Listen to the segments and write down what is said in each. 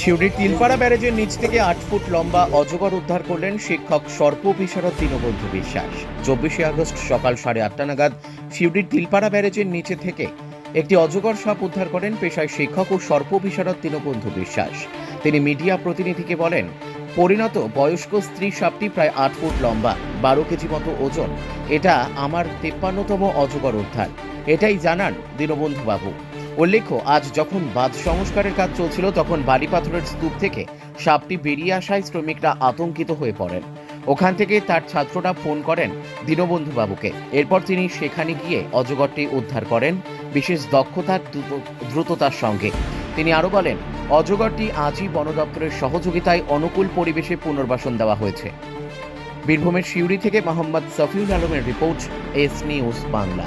সিউড়ির তিলপাড়া ব্যারেজের নিচ থেকে আট ফুট লম্বা অজগর উদ্ধার করলেন শিক্ষক সর্প বিশারদ দীনবন্ধু বিশ্বাস। চব্বিশে আগস্ট সকাল সাড়ে আটটা নাগাদ সিউড়ির তিলপাড়া ব্যারেজের নিচে থেকে একটি অজগর সাপ উদ্ধার করেন পেশায় শিক্ষক ও সর্প বিশারদ দীনবন্ধু বিশ্বাস। তিনি মিডিয়া প্রতিনিধিকে বলেন, পরিণত বয়স্ক স্ত্রী সাপটি প্রায় আট ফুট লম্বা, বারো কেজি মতো ওজন। এটা আমার তেপ্পান্নতম অজগর উদ্ধার। এটাই জানান দীনবন্ধু বাবু উল্লেখ্য, আজ যখন বাঁধ সংস্কারের কাজ চলছিল, তখন বালি পাথরের স্তূপ থেকে সাপটি বেরিয়ে আসায় শ্রমিকরা আতঙ্কিত হয়ে পড়েন। ওখান থেকে তার ছাত্ররা ফোন করেন দীনবন্ধু বাবুকে। এরপর তিনি সেখানে গিয়ে অজগরটি উদ্ধার করেন, বিশেষ দক্ষতার দ্রুততার সঙ্গে। তিনি আরও বলেন, অজগরটি আজই বন দপ্তরের সহযোগিতায় অনুকূল পরিবেশে পুনর্বাসন দেওয়া হয়েছে। বীরভূমের সিউড়ি থেকে মোহাম্মদ সফিউল আলমের report, S news Bangla.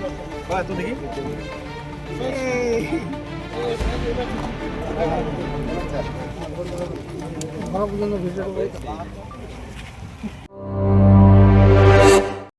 Kilo হবে উহার হাত পর্যন্ত ভিডিও